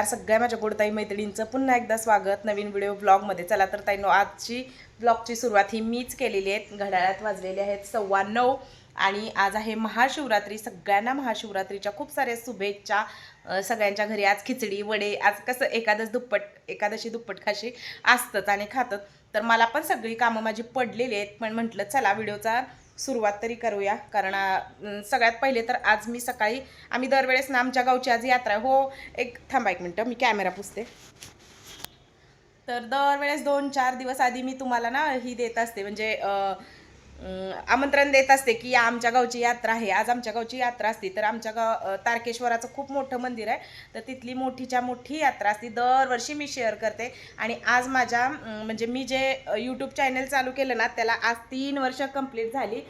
नमस्कार. सगळ्या माझ्या गोडताई मैत्रिणींचं पुन्हा एकदा स्वागत. नवीन व्हिडिओ ब्लॉगमध्ये चला तर ताईनो आजची ब्लॉगची सुरुवात ही मीच केलेली आहे. घड्याळात वाजलेले आहेत सव्वा नऊ आणि आज आहे महाशिवरात्री. सगळ्यांना महाशिवरात्रीच्या खूप साऱ्या शुभेच्छा. सगळ्यांच्या घरी आज खिचडी वडे आज कसं एकादश दुप्पट एकादशी दुप्पट खाशी असतंच आणि खातत तर मला पण सगळी कामं माझी पडलेली आहेत. पण म्हटलं चला व्हिडिओचा सुरुवात तरी करूया. कारण सगळ्यात पहिले तर आज मी सकाळी आम्ही दरवेळेस ना आमच्या गावची आज यात्रा हो एक थांबा एक मिनटं मी कॅमेरा पुसते. तर दरवेळेस दोन चार दिवस आधी मी तुम्हाला ना ही देत असते. म्हणजे आमंत्रण देत असते की या आमच्या गावची यात्रा आहे. आज आमच्या गावची यात्रा असते. तर आमच्या गाव तारकेश्वराचं खूप मोठं मंदिर आहे. तर तिथली मोठीच्या मोठी यात्रा असते. दरवर्षी मी शेअर करते. आणि आज माझ्या म्हणजे मी जे यूट्यूब चॅनल चालू केलं ना त्याला आज तीन वर्ष कंप्लीट झाली.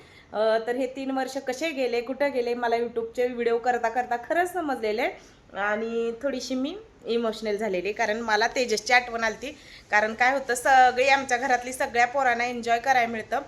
तर हे तीन वर्ष कसे गेले कुठं गेले मला यूट्यूबचे व्हिडिओ करता करता खरंच समजलेले. आणि थोडीशी मी इमोशनल झालेली. कारण मला तेजसची आठवण आली कारण काय होतं सगळी आमच्या घरातली सगळ्या पोरांना एन्जॉय करायला मिळतं.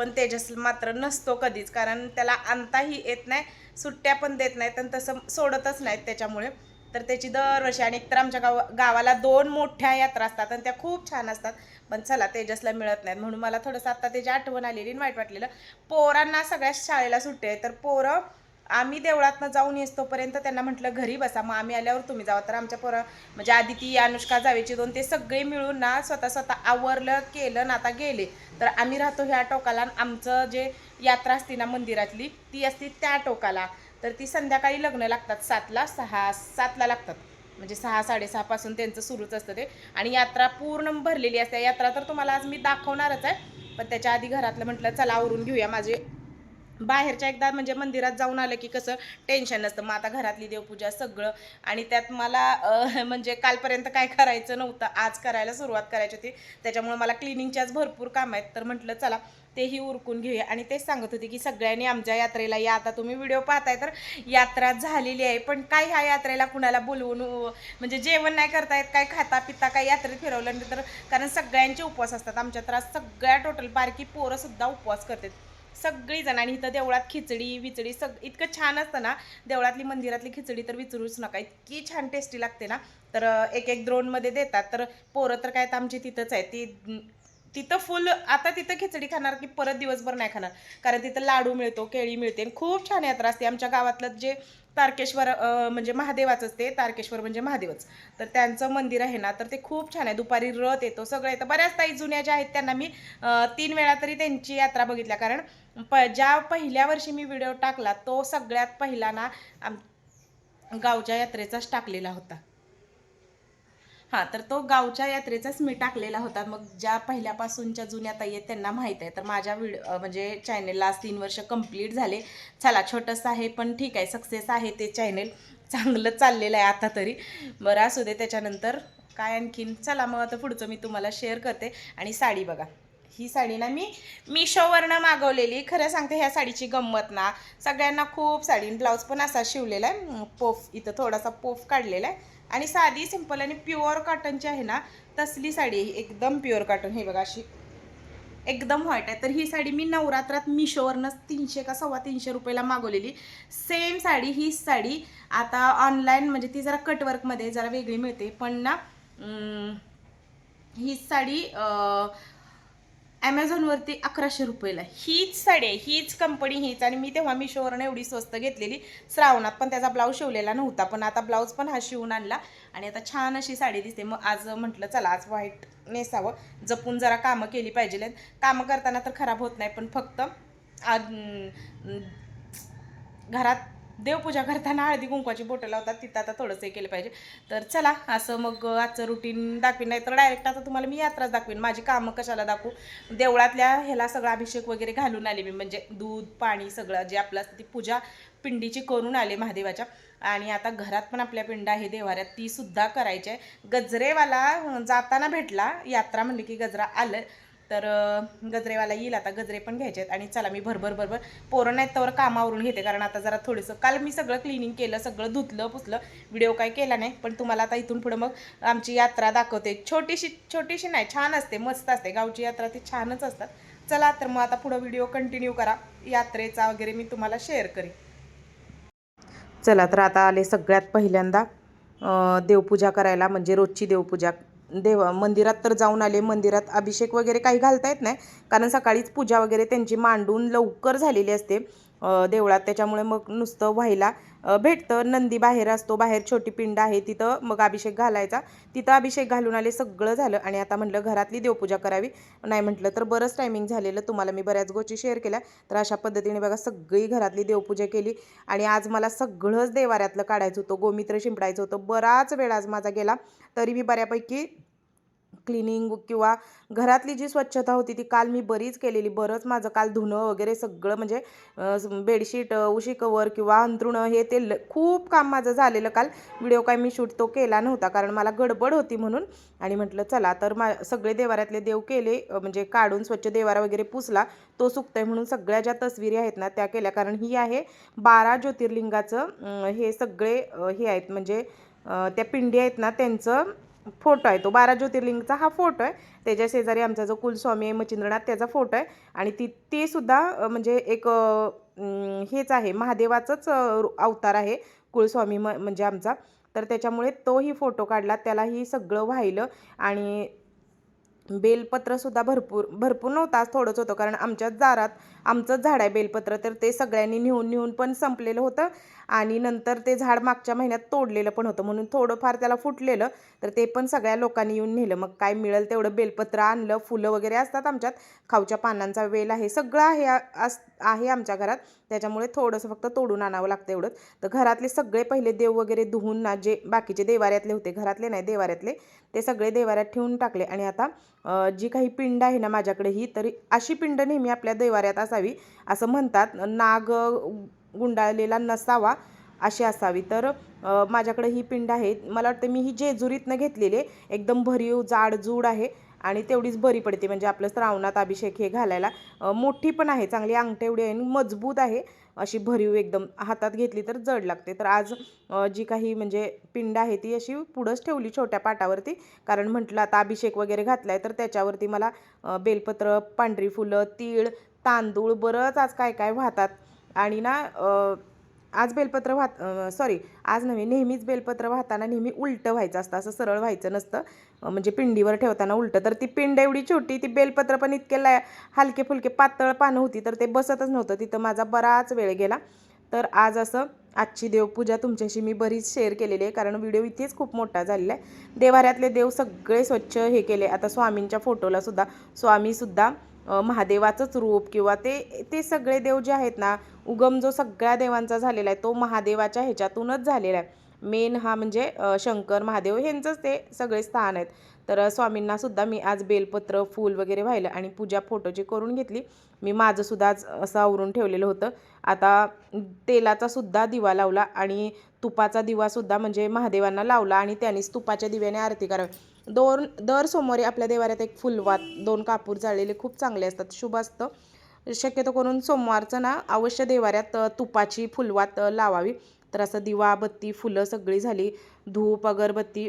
पण तेजस मात्र नसतो कधीच कारण त्याला आणताही येत नाही सुट्ट्या पण देत नाहीत आणि तसं सोडतच नाहीत त्याच्यामुळे. तर त्याची दरवर्षी आणि एकतर आमच्या गाव गावाला दोन मोठ्या यात्रा असतात आणि त्या खूप छान असतात. पण चला तेजसला मिळत नाहीत म्हणून मला थोडंसं आत्ता त्याची आठवण आलेली आणि वाईट वाटलेलं. पोरांना सगळ्या शाळेला सुट्टी आहे तर पोरं आम्ही देवळातनं जाऊन येतोपर्यंत त्यांना म्हटलं घरी बसा मग आम्ही आल्यावर तुम्ही जावा. तर आमच्या पोरं म्हणजे आधी ती अनुष्का जावेची दोन ते सगळे मिळून ना स्वतः स्वतः आवरलं केलं ना आता गेले. तर आम्ही राहतो ह्या टोकाला आणि आमचं जे यात्रा असते ना मंदिरातली ती असते त्या टोकाला. तर ती संध्याकाळी लग्न लागतात सातला सहा सातला लागतात. म्हणजे सहा साडेसहापासून त्यांचं सुरूच असतं ते. आणि यात्रा पूर्ण भरलेली असते. यात्रा तर तुम्हाला आज मी दाखवणारच आहे. पण त्याच्या आधी घरातलं म्हटलं चला आवरून घेऊया माझे बाहेरच्या एकदा म्हणजे मंदिरात जाऊन आलं की कसं टेन्शन नसतं. मग आता घरातली देवपूजा सगळं. आणि त्यात मला म्हणजे कालपर्यंत काय करायचं नव्हतं. आज करायला सुरुवात करायची होती. त्याच्यामुळे मला क्लिनिंगच्याच भरपूर काम आहेत. तर म्हटलं चला तेही उरकून घेऊया. आणि तेच सांगत होते की सगळ्यांनी आमच्या यात्रेला या. आता तुम्ही व्हिडिओ पाहताय तर यात्रा झालेली आहे. पण काय ह्या यात्रेला कुणाला बोलवून म्हणजे जेवण नाही करता येत काय खाता पिता काय यात्रेत फिरवलं नाही तर कारण सगळ्यांचे उपवास असतात. आमच्या तर सगळ्या टोटल बारकी पोरंसुद्धा उपवास करतात. सगळी जण आणि इथं देवळात खिचडी विचडी सग इतकं छान असतं ना देवळातली मंदिरातली खिचडी तर विचारूच नका. इतकी छान टेस्टी लागते ना. तर एक एक द्रोणमध्ये देतात. तर पोरं तर काय तर आमची तिथंच आहे. ती तिथं फुल आता तिथं खिचडी खाणार की परत दिवसभर नाही खाणार. कारण तिथं लाडू मिळतो केळी मिळते. खूप छान यात्रा असते. आमच्या गावातलं जे तारकेश्वर म्हणजे महादेवाचंच ते तारकेश्वर म्हणजे महादेवच. तर त्यांचं मंदिर आहे ना तर ते खूप छान आहे. दुपारी रथ येतो सगळं येतं बऱ्याच ताई जुन्या ज्या आहेत त्यांना मी तीन वेळा तरी त्यांची यात्रा बघितल्या. कारण प ज्या पहिल्या वर्षी मी व्हिडिओ टाकला तो सगळ्यात पहिला ना आम गावच्या यात्रेचाच टाकलेला होता. हां तर तो गावच्या यात्रेचाच मी टाकलेला होता. मग ज्या पहिल्यापासूनच्या जुन्या ताई आहेत त्यांना माहीत आहे. तर माझ्या व्हिडिओ म्हणजे चॅनेलला आज तीन वर्ष कंप्लीट झाले. चला छोटंसं आहे पण ठीक आहे सक्सेस आहे ते चॅनेल चांगलं चाललेलं आहे आता तरी. बरं असू दे त्याच्यानंतर काय आणखीन? चला मग आता पुढचं मी तुम्हाला शेअर करते. आणि साडी बघा. ही साडी ना मी मिशोवरनं मागवलेली. खरं सांगते ह्या साडीची गंमत ना. सगळ्यांना खूप साडी ब्लाऊज पण असा शिवलेला आहे. पोफ इथं थोडासा पोफ काढलेला आहे. आणि साधी सिंपल आणि प्युअर कॉटनची आहे ना तसली साडी एकदम प्युअर कॉटन. हे बघा अशी एकदम व्हाईट आहे. तर ही साडी मी नवरात्रात मिशोवरनंच तीनशे का सव्वा तीनशे रुपयाला मागवलेली. सेम साडी हीच साडी आता ऑनलाईन म्हणजे ती जरा कटवर्कमध्ये जरा वेगळी मिळते. पण ना हीच साडी ॲमेझॉनवरती अकराशे रुपयेला. हीच साडी आहे हीच कंपनी हीच. आणि मी तेव्हा मिशोवरनं एवढी स्वस्त घेतलेली. श्रावणात पण त्याचा ब्लाऊज शिवलेला नव्हता पण आता ब्लाऊज पण हा शिवून आणला. आणि आता छान अशी साडी दिसते. मग आज म्हटलं चला आज व्हाईट नेसावं. जपून जरा कामं केली पाहिजे कामं करताना तर खराब होत नाही पण फक्त घरात देवपूजा करताना हळदी कुंकवाची बोटं लावतात तिथं आता थोडंसं हे केलं पाहिजे. तर चला असं मग आजचं रुटीन दाखवीन. नाही तर डायरेक्ट आता तुम्हाला मी यात्राच दाखवीन. माझी कामं कशाला दाखवू? देवळातल्या ह्याला सगळा अभिषेक वगैरे घालून आले मी. म्हणजे दूध पाणी सगळं जे आपलं असतं ती पूजा पिंडीची करून आले महादेवाच्या. आणि आता घरात पण आपल्या पिंड आहे देवाऱ्यात. ती सुद्धा करायची आहे. गजरेवाला जाताना भेटला. यात्रा म्हणली की गजरा आलं. तर गजरेवाला येईल आता गजरे पण घ्यायचे आहेत आणि चला मी भरभर भरभर पोरं नाहीत तर कामावरून घेते. कारण आता जरा थोडंसं काल मी सगळं क्लिनिंग केलं सगळं धुतलं पुसलं व्हिडिओ काय केला नाही. पण तुम्हाला आता इथून पुढं मग आमची यात्रा दाखवते. छोटीशी छोटीशी नाही छान असते मस्त असते. गावची यात्रा ती छानच असतात. चला तर मग आता पुढं व्हिडिओ कंटिन्यू करा. यात्रेचा वगैरे मी तुम्हाला शेअर करेन. चला तर आता आले सगळ्यात पहिल्यांदा देवपूजा करायला म्हणजे रोजची देवपूजा. देव मंदिरात तर जाऊन आले मंदिरात अभिषेक वगैरे काही घालता येत नाही. कारण सकाळीच पूजा वगैरे त्यांची मांडून लवकर झालेली असते. देवळात. त्याच्यामुळे मग नुसतं व्हायला भेटतं. नंदी बाहेर असतो. बाहेर छोटी पिंड आहे. तिथं मग अभिषेक घालायचा. तिथं अभिषेक घालून आले सगळं झालं. आणि आता म्हटलं घरातली देवपूजा करावी. नाही म्हटलं तर बरंच टायमिंग झालेलं. तुम्हाला मी बऱ्याच गोष्टी शेअर केल्या. तर अशा पद्धतीने बघा सगळी घरातली देवपूजा केली. आणि आज मला सगळंच देवाऱ्यातलं काढायचं होतं. गोमित्र शिंपडायचं होतं. बराच वेळ आज माझा गेला. तरी मी बऱ्यापैकी क्लिनिंग किंवा घरातली जी स्वच्छता होती ती काल मी बरीच केलेली. बरंच माझं काल धुणं वगैरे सगळं म्हणजे बेडशीट उशी कवर किंवा अंथरुणं हे ते ल- खूप काम माझं झालेलं काल. व्हिडिओ काय मी शूट तो केला नव्हता कारण मला गडबड होती म्हणून. आणि म्हटलं चला तर मा सगळे देवाऱ्यातले देव केले म्हणजे काढून स्वच्छ देवारा वगैरे पुसला. तो सुकतोय म्हणून सगळ्या ज्या तस्विरी आहेत ना त्या केल्या. कारण ही आहे बारा ज्योतिर्लिंगाचं हे सगळे हे आहेत. म्हणजे त्या पिंडी आहेत ना त्यांचं फोटो आहे. तो बारा ज्योतिर्लिंगचा हा फोटो आहे. त्याच्या शेजारी आमचा जो कुलस्वामी आहे मच्छिंद्रनाथ त्याचा फोटो आहे. आणि ती ते सुद्धा म्हणजे एक हेच आहे. महादेवाचंच अवतार आहे कुलस्वामी म म्हणजे आमचा. तर त्याच्यामुळे तोही फोटो काढला. त्यालाही सगळं वाहिलं आणि बेलपत्रसुद्धा भरपूर भरपूर नव्हता. आज थोडंच होतं कारण आमच्याच दारात आमचंच झाड आहे बेलपत्र तर ते सगळ्यांनी नेऊन नेऊन पण संपलेलं होतं. आणि नंतर ते झाड मागच्या महिन्यात तोडलेलं पण होतं. म्हणून थोडंफार त्याला फुटलेलं तर ते पण सगळ्या लोकांनी येऊन नेलं. मग काय मिळेल तेवढं बेलपत्र आणलं फुलं वगैरे असतात आमच्यात. खाऊच्या पानांचा वेल आहे सगळं आहे अस आहे आमच्या घरात. त्याच्यामुळे थोडंसं फक्त तोडून आणावं लागतं एवढंच. तर घरातले सगळे पहिले देव वगैरे धुवून ना जे बाकीचे देवाऱ्यातले होते घरातले नाही देवाऱ्यातले ते सगळे देवाऱ्यात ठेवून टाकले. आणि आता जी काही पिंड आहे ना माझ्याकडे ही तरी अशी पिंड नेहमी आपल्या देवाऱ्यात असावी असं म्हणतात. नाग गुंडाळलेला नसावा अशी असावी. तर माझ्याकडे ही पिंड आहे. मला वाटतं मी ही जेजुरीतनं घेतलेली आहे. एकदम भरीव जाडजूड आहे. आणि तेवढीच भरी पडते. म्हणजे आपलं श्रावणात अभिषेक हे घालायला मोठी पण आहे चांगली अंगठेवढी आहे आणि मजबूत आहे. अशी भरीव एकदम हातात घेतली तर जड लागते. तर आज जी काही म्हणजे पिंड आहे ती अशी पुढंच ठेवली छोट्या पाटावरती. कारण म्हटलं आता अभिषेक वगैरे घातलाय तर त्याच्यावरती मला बेलपत्र पांढरी फुलं तीळ तांदूळ बरंच आज काय काय वाहतात. आणि ना आज बेलपत्र वाहत सॉरी आज नव्हे नेहमीच बेलपत्र वाहताना नेहमी उलटं व्हायचं असतं असं सरळ व्हायचं नसतं. म्हणजे पिंडीवर ठेवताना उलटं. तर ती पिंड एवढी छोटी ती बेलपत्र पण इतके लय हलके फुलके पातळ पानं होती तर ते बसतच नव्हतं. तिथं माझा बराच वेळ गेला. तर आज असं आजची देवपूजा तुमच्याशी मी बरीच शेअर केलेली आहे कारण व्हिडिओ इथेच खूप मोठा झालेला आहे. देवाऱ्यातले देव सगळे स्वच्छ हे केले. आता स्वामींच्या फोटोलासुद्धा स्वामीसुद्धा महादेवाचंच रूप किंवा ते ते सगळे देव जे आहेत ना उगम जो सगळ्या देवांचा झालेला आहे तो महादेवाच्या ह्याच्यातूनच झालेला आहे. मेन हा म्हणजे शंकर महादेव ह्यांचंच ते सगळे स्थान आहेत. तर स्वामींनासुद्धा स्वामींना सुद्धा मी आज बेलपत्र फूल वगैरे वाहिलं आणि पूजा फोटोची करून घेतली मी माझंसुद्धा आज असं आवरून ठेवलेलं होतं. आता तेलाचा सुद्धा दिवा लावला आणि तुपाचा दिवासुद्धा म्हणजे महादेवांना लावला आणि त्यानेच तुपाच्या दिव्याने आरती करावी. दोन दर सोमवारी आपल्या देवाऱ्यात एक फुलवात दोन कापूर जाळलेले खूप चांगले असतात शुभ असतं. शक्यतो करून सोमवारचं ना अवश्य देवाऱ्यात तुपाची फुलवात लावावी. तर असं दिवा बत्ती फुलं सगळी झाली धूप अगरबत्ती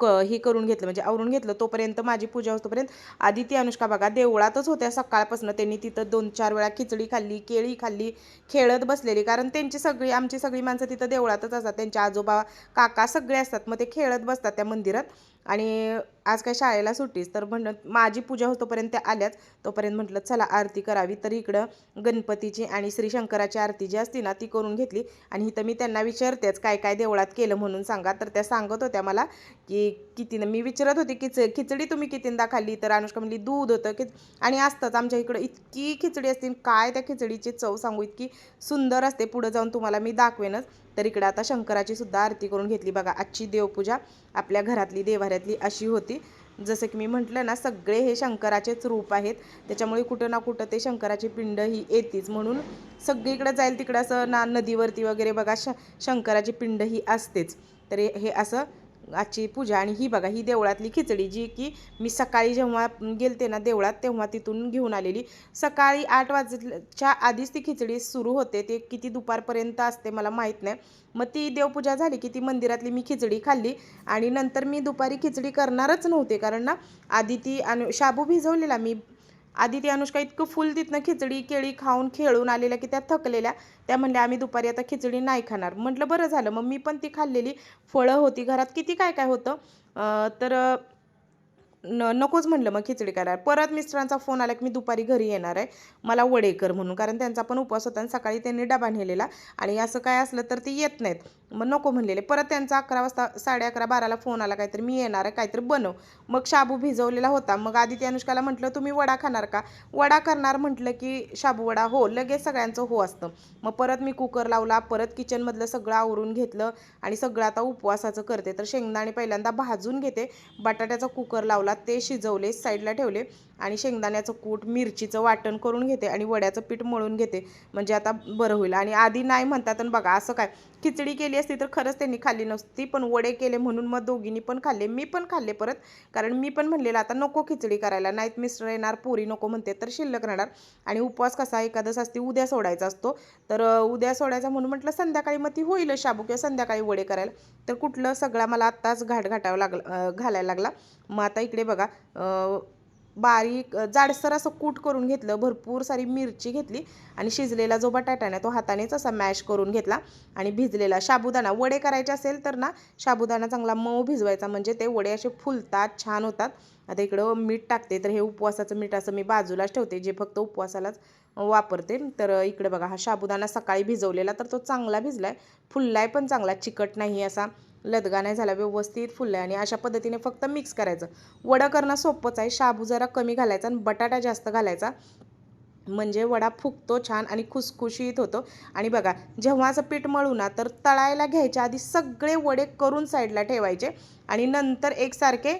क ही करून घेतलं म्हणजे आवरून घेतलं तोपर्यंत माझी पूजा होतोपर्यंत आधी ती अनुष्का बघा देवळातच होत्या सकाळपासून त्यांनी तिथं दोन चार वेळा खिचडी खाल्ली केळी खाल्ली खेळत बसलेली कारण त्यांची सगळी आमची सगळी माणसं तिथं देवळातच असतात त्यांचे आजोबा काका सगळे असतात मग ते खेळत बसतात त्या मंदिरात. आणि आज काय शाळेला सुट्टीच. तर म्हणत माझी पूजा होतोपर्यंत त्या आल्याच. तोपर्यंत म्हटलं चला आरती करावी. तर इकडं गणपतीची आणि श्री शंकराची आरती जी असती ना ती करून घेतली. आणि इथं मी त्यांना विचारतेच काय काय देवळात केलं म्हणून सांगा. तर त्या सांगत होत्या मला की कितीनं? मी विचारत होती किच खिचडी तुम्ही कितींदा खाल्ली? तर अनुष्का म्हणली दूध होतं की आणि असतंच आमच्या इकडं इतकी खिचडी असते काय त्या खिचडीची चव सांगू इतकी सुंदर असते. पुढं जाऊन तुम्हाला मी दाखवेनच. तर इकडं आता शंकराची सुद्धा आरती करून घेतली बघा आजची देवपूजा. आपल्या घरातली देवाऱ्यातली अशी होती. जसं की मी म्हटलं ना सगळे हे शंकराचेच रूप आहेत. त्याच्यामुळे कुठं ना कुठं ते शंकराची पिंड ही येतीच. म्हणून सगळीकडे जाईल तिकडं असं ना नदीवरती वगैरे बघा श शंकराची पिंड ही असतेच. तर हे असं आजची पूजा. आणि ही बघा ही देवळातली खिचडी जी की मी सकाळी जेव्हा गेलते ना देवळात तेव्हा तिथून घेऊन आलेली. सकाळी आठ वाजच्या आधीच ती खिचडी सुरू होते. ते किती दुपारपर्यंत असते मला माहीत नाही. मग ती देवपूजा झाली की ती मंदिरातली मी खिचडी खाल्ली. आणि नंतर मी दुपारी खिचडी करणारच नव्हते. कारण ना आधी ती आणि शाबू भिजवलेला मी आधी ती अनुष्का इतकं फुल तिथनं खिचडी केळी खाऊन खेळून आलेल्या की त्या थकलेल्या. त्या म्हणल्या आम्ही दुपारी आता खिचडी नाही खाणार. म्हटलं बरं झालं. मग मी पण ती खाल्लेली. फळं होती घरात. किती काय काय होतं? तर न नकोच म्हणलं मग खिचडी करायला. परत मिस्टरांचा फोन आला की मी दुपारी घरी येणार आहे. मला वडेकर म्हणून कारण त्यांचा पण उपवास होता आणि सकाळी त्यांनी डबा नेलेला आणि असं काय असलं तर ते येत नाहीत. मग नको म्हणलेले. परत त्यांचा अकरा वाजता साडे अकरा बाराला फोन आला काहीतरी मी येणार आहे काहीतरी बनव. मग शाबू भिजवलेला होता. मग आधी ते अनुष्काला म्हटलं तुम्ही वडा खाणार का? वडा करणार म्हटलं की शाबू वडा हो लगेच सगळ्यांचं हो असतं. मग परत मी कुकर लावला परत किचनमधलं सगळं आवरून घेतलं आणि सगळं आता उपवासाचं करते. तर शेंगदाणे पहिल्यांदा भाजून घेते. बटाट्याचा कुकर लावला ते शिजवले साईडला ठेवले आणि शेंगदाण्याचं कूट मिरचीचं वाटण करून घेते आणि वड्याचं पीठ मळून घेते. म्हणजे आता बरं होईल. आणि आधी नाही म्हणतात आणि बघा असं काय खिचडी केली असती तर खरंच त्यांनी खाल्ली नसती पण वडे केले म्हणून मग दोघींनी पण खाल्ले मी पण खाल्ले परत. कारण मी पण म्हणलेलं आता नको खिचडी करायला नाहीत मिस्टर येणार पोरी नको म्हणते तर शिल्लक राहणार. आणि उपवास कसा एखादस असते उद्या सोडायचा असतो. तर उद्या सोडायचा म्हणून म्हटलं संध्याकाळी मग ती होईल शाबू किंवा संध्याकाळी वडे करायला. तर कुठलं सगळा मला आत्ताच घाट घाटावं लागलं घालायला लागला. मग आता इकडे बघा बारीक जाडसर असं कूट करून घेतलं भरपूर सारी मिरची घेतली आणि शिजलेला जो बटाटा ना तो हातानेच असा मॅश करून घेतला आणि भिजलेला साबुदाणा वडे करायचे असेल तर ना साबुदाणा चांगला मऊ भिजवायचा म्हणजे ते वडे असे फुलतात छान होतात. आता इकडं मीठ टाकते तर हे उपवासाचं मीठ असं मी बाजूलाच ठेवते जे फक्त उपवासालाच वापरते. तर इकडे बघा हा साबुदाणा सकाळी भिजवलेला तर तो चांगला भिजलाय. फुललाय पण चांगला चिकट नाही असा. लदगा नाही झाला व्यवस्थित फुललाय आणि अशा पद्धतीने फक्त मिक्स करायचं. वडं करणं सोपंच आहे. शाबू जरा कमी घालायचा आणि बटाटा जास्त घालायचा. म्हणजे वडा फुगतो छान आणि खुसखुशीत होतो. आणि बघा जेव्हा असं पीठ मळू ना तर तळायला घ्यायच्या आधी सगळे वडे करून साईडला ठेवायचे आणि नंतर एकसारखे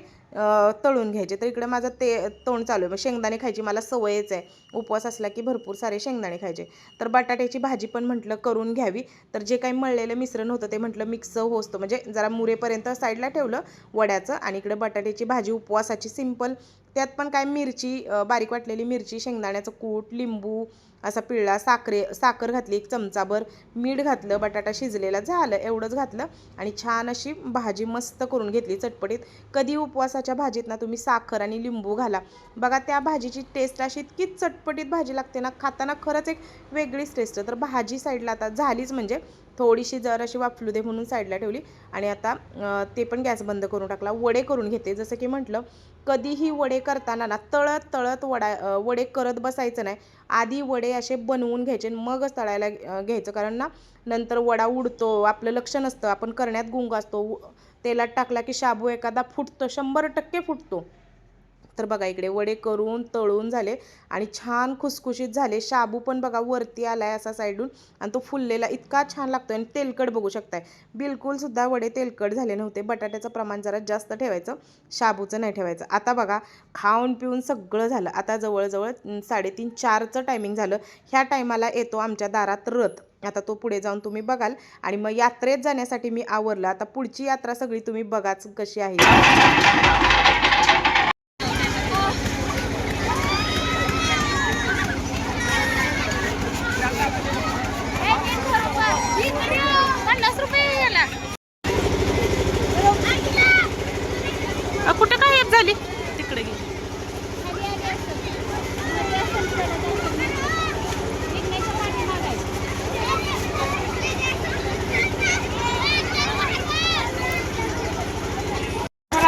तळून घ्यायचे. तर इकडे माझं ते तोंड चालू आहे. मग शेंगदाणे खायची मला सवयच आहे. उपवास असला की भरपूर सारे शेंगदाणे खायचे. तर बटाट्याची भाजी पण म्हटलं करून घ्यावी. तर जे काही मळलेलं मिश्रण होतं ते म्हटलं मिक्स होसतं म्हणजे जरा मुरेपर्यंत साईडला ठेवलं वड्याचं आणि इकडे बटाट्याची भाजी उपवासाची सिंपल त्यात पण काय मिरची बारीक वाटलेली मिरची शेंगदाण्याचं कूट लिंबू असा पिळला साखरे साखर घातली एक चमचाभर मीठ घातलं बटाटा शिजलेला झालं एवढंच घातलं आणि छान अशी भाजी मस्त करून घेतली चटपटीत. कधी उपवासाच्या भाजीत ना तुम्ही साखर आणि लिंबू घाला. बघा त्या भाजीची टेस्ट अशी इतकी चटपटीत भाजी लागते ना खाताना खरंच एक वेगळीच टेस्ट तर भाजी साईडला आता झालीच म्हणजे थोडीशी जर अशी वाफलू दे म्हणून साईडला ठेवली आणि आता ते पण गॅस बंद करून टाकला. वडे करून घेते जसं की म्हटलं कधीही वडे करताना ना तळत तळत वडा वडे करत बसायचं नाही. आधी वडे असे बनवून घ्यायचे आणि मगच तळायला घ्यायचं. कारण ना नंतर वडा उडतो आपलं लक्ष नसतं. आपण करण्यात गुंग असतो तेलात टाकला की शाबू एखादा फुटतो शंभर टक्के फुटतो. तर बघा इकडे वडे करून तळून झाले आणि छान खुसखुशीत झाले. शाबू पण बघा वरती आलाय असा साईडून आणि तो फुललेला इतका छान लागतो आणि तेलकट बघू शकताय. बिलकुल सुद्धा वडे तेलकट झाले नव्हते. बटाट्याचं प्रमाण जरा जास्त ठेवायचं शाबूचं नाही ठेवायचं. आता बघा खाऊन पिऊन सगळं झालं. आता जवळजवळ साडेतीन चारचं टायमिंग झालं. ह्या टायमाला येतो आमच्या दारात रथ. आता तो पुढे जाऊन तुम्ही बघाल. आणि मग यात्रेत जाण्यासाठी मी आवरलं. आता पुढची यात्रा सगळी तुम्ही बघाच कशी आहे.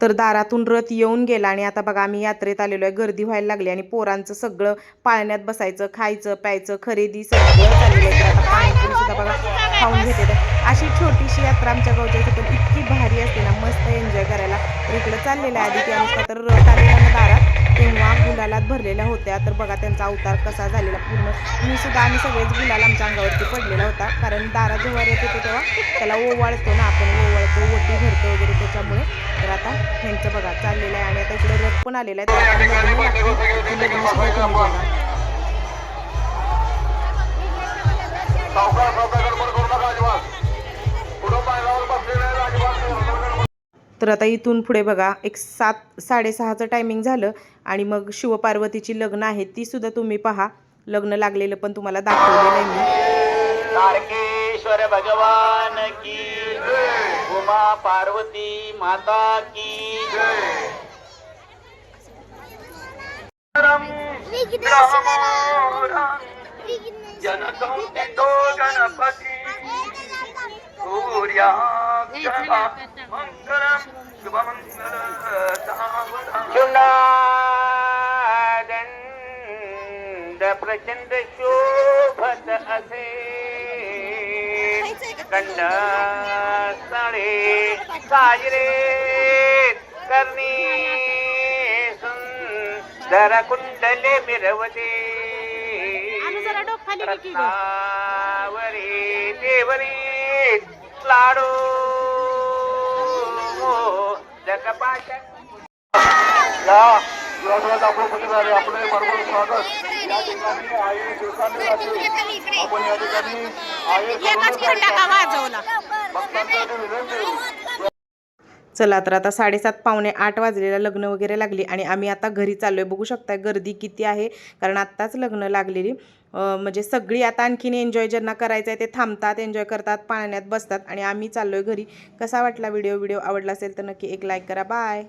तर दारातून रथ येऊन गेला आणि आता बघा आम्ही यात्रेत आलेलो आहे. गर्दी व्हायला लागली आणि पोरांचं सगळं पाळण्यात बसायचं खायचं प्यायचं खरेदी सगळं चाललेलं आहे. आता पाणीपुरी सुद्धा बघा खाऊन घेते तर अशी छोटीशी यात्रा आमच्या गावच्या इथे पण इतकी भारी असते ना मस्त एन्जॉय करायला. तर इकडं चाललेलं आहे आधी की तर रथ आलेला ना दारात. तेव्हा गुलालात भरलेल्या होत्या. तर बघा त्यांचा अवतार कसा झालेला पूर्ण. मी सुद्धा आम्ही सगळेच गुलाल आमच्या अंगावरती पडलेला होता. कारण दारा जेव्हा येत होतो तेव्हा त्याला ओवाळतो ना आपण ओवाळतो ओटी भरतो वगैरे त्याच्यामुळे तर आता ह्यांचं बघा चाललेलं आहे आणि आता इकडे रथ पण आलेला आहे. तर आता इथून पुढे बघा एक सात साडेसहाचं टायमिंग झालं आणि मग शिवपार्वतीची लग्न आहे ती सुद्धा तुम्ही पहा. लग्न लागलेलं पण तुम्हाला दाखवलेलं आहे मी. तारकेश्वर भगवान की માં પાર્વતી માતા કી જનકમ પિતો ગણપતિ સૂર્યા મંગલમ ચુનાદંડ પ્રચંડ શોભત અસે कंड साडे साजरे करणी सुंदर कुंडले मिरवते. रत्नावरी देवरी लाडू. जगपाशा आपलं कुठे झाले? आपले बरोबर स्वागत. या ठिकाणी दिवसांनी आपण या ठिकाणी चला तर आता साडेसात पावणे आठ वाजलेला लग्न वगैरे लागली आणि आम्ही आता घरी चाललोय. बघू शकताय गर्दी किती आहे कारण आत्ताच लग्न लागलेली. म्हणजे सगळी आता आणखीन एन्जॉय ज्यांना करायचं आहे ते थांबतात एन्जॉय करतात पाळण्यात बसतात आणि आम्ही चाललोय घरी. कसा वाटला व्हिडिओ व्हिडिओ आवडला असेल तर नक्की एक लाईक करा. बाय